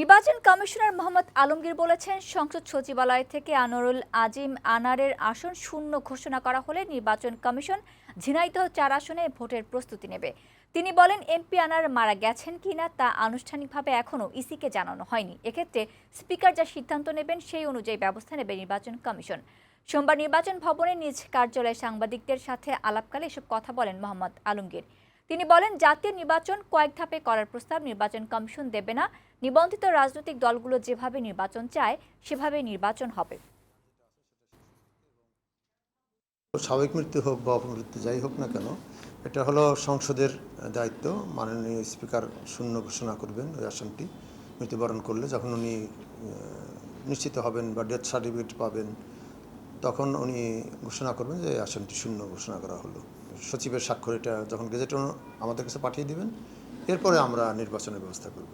নির্বাচন কমিশনার মোহাম্মদ আলমগীর বলেছেন, সংসদ সচিবালয় থেকে আনোয়ারুল আজিম আনারের আসন শূন্য ঘোষণা করা হলে নির্বাচন কমিশন ঝিনাইদহ চার আসনে ভোটের প্রস্তুতি নেবে। তিনি বলেন, এমপি আনার মারা গেছেন কিনা তা আনুষ্ঠানিকভাবে এখনও ইসিকে জানানো হয়নি। এক্ষেত্রে স্পিকার যা সিদ্ধান্ত নেবেন সেই অনুযায়ী ব্যবস্থা নেবে নির্বাচন কমিশন। সোমবার নির্বাচন ভবনে নিজ কার্যালয়ে সাংবাদিকদের সাথে আলাপকালে এসব কথা বলেন মোহাম্মদ আলমগীর। তিনি বলেন, জাতীয় নির্বাচন কয়েক ধাপে করার প্রস্তাব নির্বাচন কমিশন দেবে না। নিবন্ধিত রাজনৈতিক দলগুলো যেভাবে নির্বাচন চায় সেভাবে নির্বাচন হবে। স্বাভাবিক মৃত্যু হোক বা অপমৃত্যু, যাই হোক না কেন, এটা হলো সংসদের দায়িত্ব। মাননীয় স্পিকার শূন্য ঘোষণা করবেন ওই আসনটি, মৃত্যুবরণ করলে যখন উনি নিশ্চিত হবেন বা ডেথ সার্টিফিকেট পাবেন তখন উনি ঘোষণা করবেন যে আসনটি শূন্য ঘোষণা করা হলো। সচিবের স্বাক্ষর এটা যখন গেজেট আমাদের কাছে পাঠিয়ে দিবেন, এরপরে আমরা নির্বাচনের ব্যবস্থা করব।